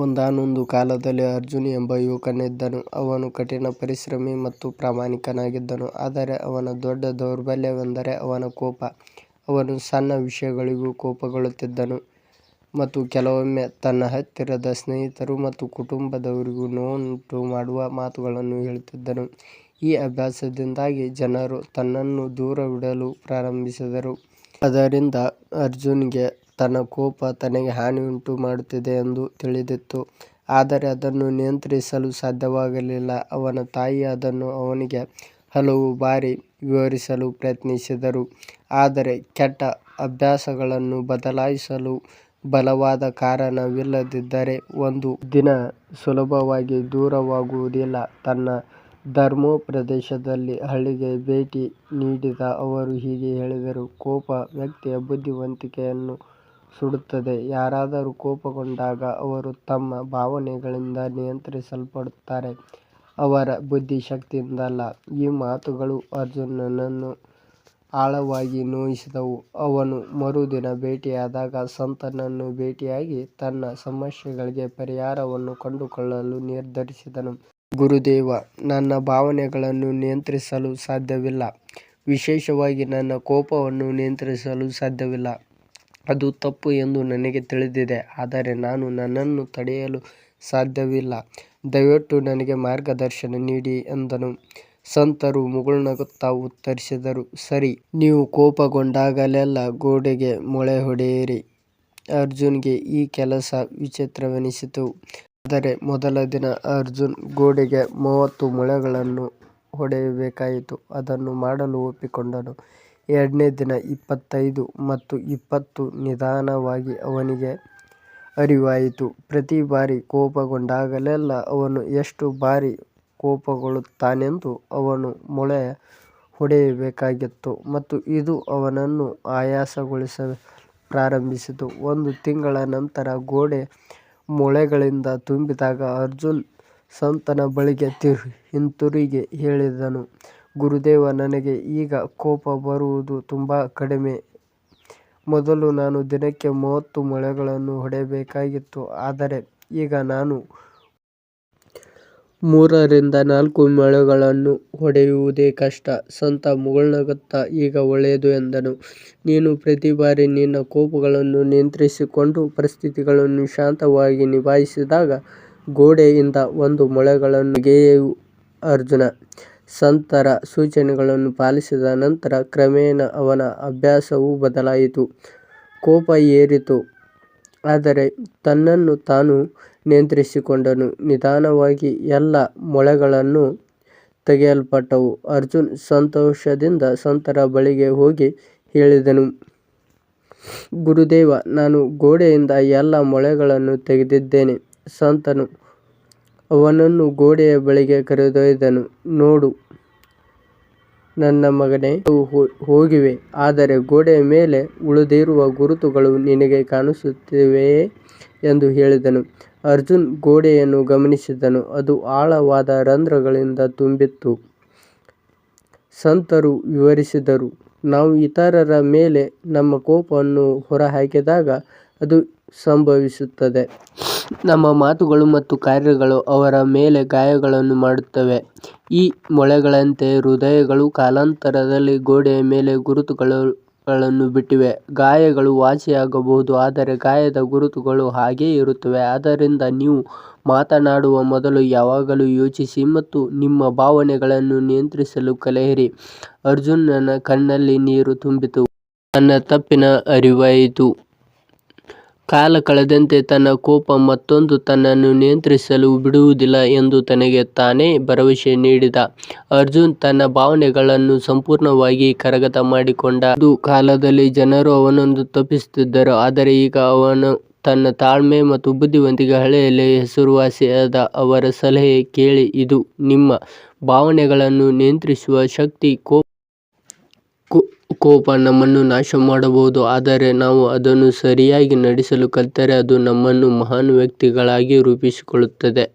ಒಂದಾನೊಂದು ಕಾಲದಲ್ಲಿ ಅರ್ಜುನ್ ಎಂಬ ಯುವಕನಿದ್ದನು. ಅವನು ಕಠಿಣ ಪರಿಶ್ರಮಿ ಮತ್ತು ಪ್ರಾಮಾಣಿಕನಾಗಿದ್ದನು. ಆದರೆ ಅವನ ದೊಡ್ಡ ದೌರ್ಬಲ್ಯವೆಂದರೆ ಅವನ ಕೋಪ. ಅವನು ಸಣ್ಣ ವಿಷಯಗಳಿಗೂ ಕೋಪಗೊಳ್ಳುತ್ತಿದ್ದನು ಮತ್ತು ಕೆಲವೊಮ್ಮೆ ತನ್ನ ಹತ್ತಿರದ ಸ್ನೇಹಿತರು ಮತ್ತು ಕುಟುಂಬದವರಿಗೂ ನೋವುಂಟುಮಾಡುವ ಮಾತುಗಳನ್ನು ಹೇಳುತ್ತಿದ್ದನು. ಈ ಅಭ್ಯಾಸದಿಂದಾಗಿ ಜನರು ತನ್ನನ್ನು ದೂರವಿಡಲು ಪ್ರಾರಂಭಿಸಿದರು. ಅದರಿಂದ ಅರ್ಜುನ್ಗೆ ತನ್ನ ಕೋಪ ತನಗೆ ಹಾನಿಯುಂಟುಮಾಡುತ್ತಿದೆ ಎಂದು ತಿಳಿದಿತ್ತು, ಆದರೆ ಅದನ್ನು ನಿಯಂತ್ರಿಸಲು ಸಾಧ್ಯವಾಗಲಿಲ್ಲ. ಅವನ ತಾಯಿ ಅದನ್ನು ಅವನಿಗೆ ಹಲವು ಬಾರಿ ವಿವರಿಸಲು ಪ್ರಯತ್ನಿಸಿದರು, ಆದರೆ ಕೆಟ್ಟ ಅಭ್ಯಾಸಗಳನ್ನು ಬದಲಾಯಿಸಲು ಬಲವಾದ ಕಾರಣವಿಲ್ಲದಿದ್ದರೆ ಒಂದು ದಿನ ಸುಲಭವಾಗಿ ದೂರವಾಗುವುದಿಲ್ಲ. ತನ್ನ ಧರ್ಮೋಪದೇಶದಲ್ಲಿ ಹಳ್ಳಿಗೆ ಭೇಟಿ ನೀಡಿದ ಅವರು ಹೀಗೆ ಹೇಳಿದರು, ಕೋಪ ವ್ಯಕ್ತಿಯ ಬುದ್ಧಿವಂತಿಕೆಯನ್ನು ಸುಡುತ್ತದೆ. ಯಾರಾದರೂ ಕೋಪಗೊಂಡಾಗ ಅವರು ತಮ್ಮ ಭಾವನೆಗಳಿಂದ ನಿಯಂತ್ರಿಸಲ್ಪಡುತ್ತಾರೆ, ಅವರ ಬುದ್ಧಿಶಕ್ತಿಯಿಂದಲ್ಲ. ಈ ಮಾತುಗಳು ಅರ್ಜುನನನ್ನು ಆಳವಾಗಿ ನೋಯಿಸಿದವು. ಅವನು ಮರುದಿನ ಭೇಟಿಯಾದಾಗ ಸಂತನನ್ನು ಭೇಟಿಯಾಗಿ ತನ್ನ ಸಮಸ್ಯೆಗಳಿಗೆ ಪರಿಹಾರವನ್ನು ಕಂಡುಕೊಳ್ಳಲು ನಿರ್ಧರಿಸಿದನು. ಗುರುದೇವ, ನನ್ನ ಭಾವನೆಗಳನ್ನು ನಿಯಂತ್ರಿಸಲು ಸಾಧ್ಯವಿಲ್ಲ, ವಿಶೇಷವಾಗಿ ನನ್ನ ಕೋಪವನ್ನು ನಿಯಂತ್ರಿಸಲು ಸಾಧ್ಯವಿಲ್ಲ. ಅದು ತಪ್ಪು ಎಂದು ನನಗೆ ತಿಳಿದಿದೆ, ಆದರೆ ನಾನು ನನ್ನನ್ನು ತಡೆಯಲು ಸಾಧ್ಯವಿಲ್ಲ. ದಯವಿಟ್ಟು ನನಗೆ ಮಾರ್ಗದರ್ಶನ ನೀಡಿ ಎಂದನು. ಸಂತರು ಮುಗುಳ್ನಗುತ್ತಾ ಉತ್ತರಿಸಿದರು, ಸರಿ, ನೀವು ಕೋಪಗೊಂಡಾಗಲೆಲ್ಲ ಗೋಡೆಗೆ ಮೊಳೆ ಹೊಡೆಯಿರಿ. ಅರ್ಜುನ್ಗೆ ಈ ಕೆಲಸ ವಿಚಿತ್ರವೆನಿಸಿತು. ಆದರೆ ಮೊದಲ ದಿನ ಅರ್ಜುನ್ ಗೋಡೆಗೆ ಮೂವತ್ತು ಮೊಳೆಗಳನ್ನು ಹೊಡೆಯಬೇಕಾಯಿತು. ಅದನ್ನು ಮಾಡಲು ಒಪ್ಪಿಕೊಂಡನು. ಎರಡನೇ ದಿನ ಇಪ್ಪತ್ತೈದು ಮತ್ತು ಇಪ್ಪತ್ತು ನಿಧಾನವಾಗಿ ಅವನಿಗೆ ಅರಿವಾಯಿತು. ಪ್ರತಿ ಬಾರಿ ಕೋಪಗೊಂಡಾಗಲೆಲ್ಲ ಅವನು ಎಷ್ಟು ಬಾರಿ ಕೋಪಗೊಳ್ಳುತ್ತಾನೆಂದು ಅವನು ಮೊಳೆ ಹೊಡೆಯಬೇಕಾಗಿತ್ತು ಮತ್ತು ಇದು ಅವನನ್ನು ಆಯಾಸಗೊಳಿಸಲು ಪ್ರಾರಂಭಿಸಿತು. ಒಂದು ತಿಂಗಳ ನಂತರ ಗೋಡೆ ಮೊಳೆಗಳಿಂದ ತುಂಬಿದಾಗ ಅರ್ಜುನ್ ಸಂತನ ಬಳಿಗೆ ಹಿಂತಿರುಗಿ ಹೇಳಿದನು, ಗುರುದೇವ, ನನಗೆ ಈಗ ಕೋಪ ಬರುವುದು ತುಂಬಾ ಕಡಿಮೆ. ಮೊದಲು ನಾನು ದಿನಕ್ಕೆ ಮೂವತ್ತು ಮೊಳೆಗಳನ್ನು ಹೊಡೆಯಬೇಕಾಗಿತ್ತು, ಆದರೆ ಈಗ ನಾನು ಮೂರರಿಂದ ನಾಲ್ಕು ಮೊಳೆಗಳನ್ನು ಹೊಡೆಯುವುದೇ ಕಷ್ಟ. ಸಂತ ಮುಗುಳ್ನಗುತ್ತಾ, ಈಗ ಒಳ್ಳೆಯದು ಎಂದನು. ನೀನು ಪ್ರತಿ ಬಾರಿ ನಿನ್ನ ಕೋಪಗಳನ್ನು ನಿಯಂತ್ರಿಸಿಕೊಂಡು ಪರಿಸ್ಥಿತಿಗಳನ್ನು ಶಾಂತವಾಗಿ ನಿಭಾಯಿಸಿದಾಗ ಗೋಡೆಯಿಂದ ಒಂದು ಮೊಳೆಗಳನ್ನು ತೆಗೆಯು. ಅರ್ಜುನ್ ಸಂತರ ಸೂಚನೆಗಳನ್ನು ಪಾಲಿಸಿದ ನಂತರ ಕ್ರಮೇಣ ಅವನ ಅಭ್ಯಾಸವು ಬದಲಾಯಿತು. ಕೋಪ ಏರಿತು, ಆದರೆ ತನ್ನನ್ನು ತಾನು ನಿಯಂತ್ರಿಸಿಕೊಂಡನು. ನಿಧಾನವಾಗಿ ಎಲ್ಲ ಮೊಳೆಗಳನ್ನು ತೆಗೆಯಲ್ಪಟ್ಟವು. ಅರ್ಜುನ್ ಸಂತೋಷದಿಂದ ಸಂತರ ಬಳಿಗೆ ಹೋಗಿ ಹೇಳಿದನು, ಗುರುದೇವ, ನಾನು ಗೋಡೆಯಿಂದ ಎಲ್ಲ ಮೊಳೆಗಳನ್ನು ತೆಗೆದಿದ್ದೇನೆ. ಸಂತನು ಅವನನ್ನು ಗೋಡೆಯ ಬಳಿಗೆ ಕರೆದೊಯ್ದನು. ನೋಡು ನನ್ನ ಮಗನೇ, ಮೊಳೆಗಳು ಹೋಗಿವೆ, ಆದರೆ ಗೋಡೆಯ ಮೇಲೆ ಉಳಿದಿರುವ ಗುರುತುಗಳು ನಿನಗೆ ಕಾಣಿಸುತ್ತಿವೆಯೇ ಎಂದು ಹೇಳಿದನು. ಅರ್ಜುನ್ ಗೋಡೆಯನ್ನು ಗಮನಿಸಿದನು, ಅದು ಆಳವಾದ ರಂಧ್ರಗಳಿಂದ ತುಂಬಿತ್ತು. ಸಂತರು ವಿವರಿಸಿದರು, ನಾವು ಇತರರ ಮೇಲೆ ನಮ್ಮ ಕೋಪವನ್ನು ಹೊರಹಾಕಿದಾಗ ಅದು ಸಂಭವಿಸುತ್ತದೆ. ನಮ್ಮ ಮಾತುಗಳು ಮತ್ತು ಕಾರ್ಯಗಳು ಅವರ ಮೇಲೆ ಗಾಯಗಳನ್ನು ಮಾಡುತ್ತವೆ. ಈ ಮೊಳೆಗಳಂತೆ ಹೃದಯಗಳು ಕಾಲಾಂತರದಲ್ಲಿ ಗೋಡೆಯ ಮೇಲೆ ಗುರುತುಗಳನ್ನು ಬಿಟ್ಟಿವೆ. ಗಾಯಗಳು ವಾಸಿಯಾಗಬಹುದು, ಆದರೆ ಗಾಯದ ಗುರುತುಗಳು ಹಾಗೆಯೇ ಇರುತ್ತವೆ. ಆದ್ದರಿಂದ ನೀವು ಮಾತನಾಡುವ ಮೊದಲು ಯಾವಾಗಲೂ ಯೋಚಿಸಿ ಮತ್ತು ನಿಮ್ಮ ಭಾವನೆಗಳನ್ನು ನಿಯಂತ್ರಿಸಲು ಕಲಿಯಿರಿ. ಅರ್ಜುನನ ಕಣ್ಣಲ್ಲಿ ನೀರು ತುಂಬಿತು. ತನ್ನ ತಪ್ಪಿನ ಅರಿವಾಯಿತು. ಕಾಲ ಕಳೆದಂತೆ ತನ್ನ ಕೋಪ ಮತ್ತೊಂದು ತನ್ನನ್ನು ನಿಯಂತ್ರಿಸಲು ಬಿಡುವುದಿಲ್ಲ ಎಂದು ತನಗೆ ತಾನೇ ಭರವಸೆ ನೀಡಿದ. ಅರ್ಜುನ್ ತನ್ನ ಭಾವನೆಗಳನ್ನು ಸಂಪೂರ್ಣವಾಗಿ ಕರಗತ ಮಾಡಿಕೊಂಡ. ಒಂದು ಕಾಲದಲ್ಲಿ ಜನರು ಅವನನ್ನು ತಪ್ಪಿಸುತ್ತಿದ್ದರು, ಆದರೆ ಈಗ ಅವನು ತನ್ನ ತಾಳ್ಮೆ ಮತ್ತು ಬುದ್ಧಿವಂತಿಕೆ ಹಳೆಯಲ್ಲಿ ಹೆಸರುವಾಸಿಯಾದ. ಅವರ ಸಲಹೆ ಕೇಳಿ, ಇದು ನಿಮ್ಮ ಭಾವನೆಗಳನ್ನು ನಿಯಂತ್ರಿಸುವ ಶಕ್ತಿ. ಕೋಪ ನಮ್ಮನ್ನು ನಾಶ ಮಾಡಬಹುದು ಆದರೆ ನಾವು ಅದನ್ನು ಸರಿಯಾಗಿ ನಡೆಸಲು ಕಲಿತರೆ ಅದು ನಮ್ಮನ್ನು ಮಹಾನ್ ವ್ಯಕ್ತಿಗಳಾಗಿ ರೂಪಿಸಿಕೊಳ್ಳುತ್ತದೆ.